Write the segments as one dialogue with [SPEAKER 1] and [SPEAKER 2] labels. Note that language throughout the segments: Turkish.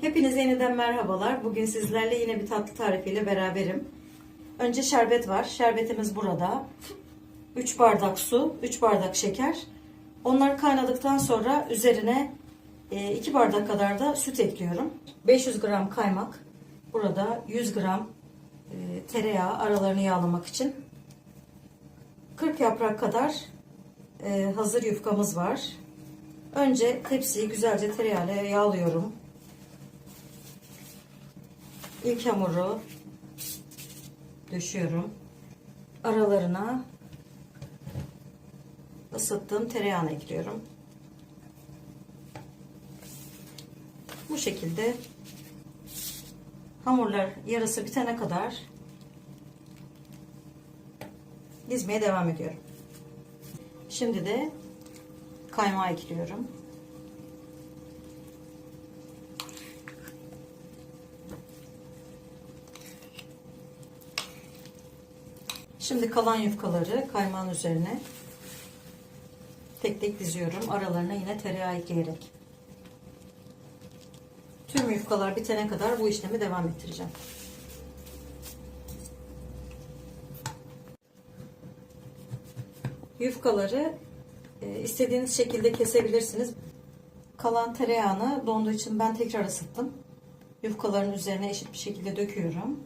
[SPEAKER 1] Hepinize yeniden merhabalar. Bugün sizlerle yine bir tatlı tarifiyle beraberim. Önce şerbet var. Şerbetimiz burada. 3 bardak su, 3 bardak şeker. Onlar kaynadıktan sonra üzerine 2 bardak kadar da süt ekliyorum. 500 gram kaymak. Burada 100 gram e, tereyağı aralarını yağlamak için. 40 yaprak kadar e, hazır yufkamız var. Önce tepsiyi güzelce tereyağıyla yağlıyorum. İlk hamuru döşüyorum. Aralarına ısıttığım tereyağını ekliyorum. Bu şekilde hamurlar yarısı bitene kadar dizmeye devam ediyorum. Şimdi de kaymağı ekliyorum. Şimdi kalan yufkaları kaymağın üzerine tek tek diziyorum. Aralarına yine tereyağı ekleyerek. Tüm yufkalar bitene kadar bu işlemi devam ettireceğim. Yufkaları e, istediğiniz şekilde kesebilirsiniz. Kalan tereyağını donduğu için ben tekrar ısıttım. Yufkaların üzerine eşit bir şekilde döküyorum.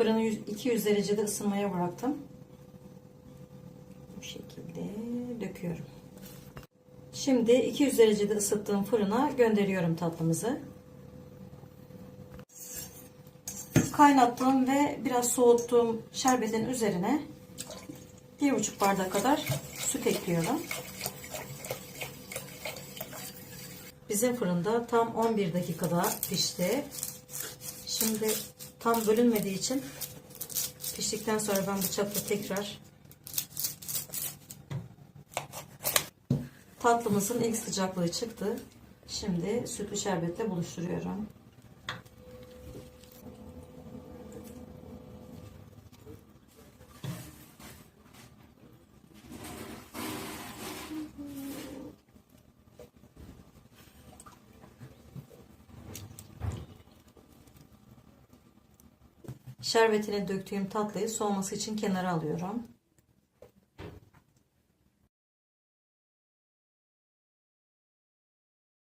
[SPEAKER 1] Fırını 200 derecede ısınmaya bıraktım. Bu şekilde döküyorum. Şimdi 200 derecede ısıttığım fırına gönderiyorum tatlımızı. Kaynattığım ve biraz soğuttuğum şerbetin üzerine 1,5 bardak kadar süt ekliyorum. Bizim fırında tam 11 dakikada pişti. Şimdi tam bölünmediği için piştikten sonra ben bıçakla tekrar tatlımızın ilk sıcaklığı çıktı. Şimdi sütlü şerbetle buluşturuyorum. Şerbetine döktüğüm tatlıyı soğuması için kenara alıyorum.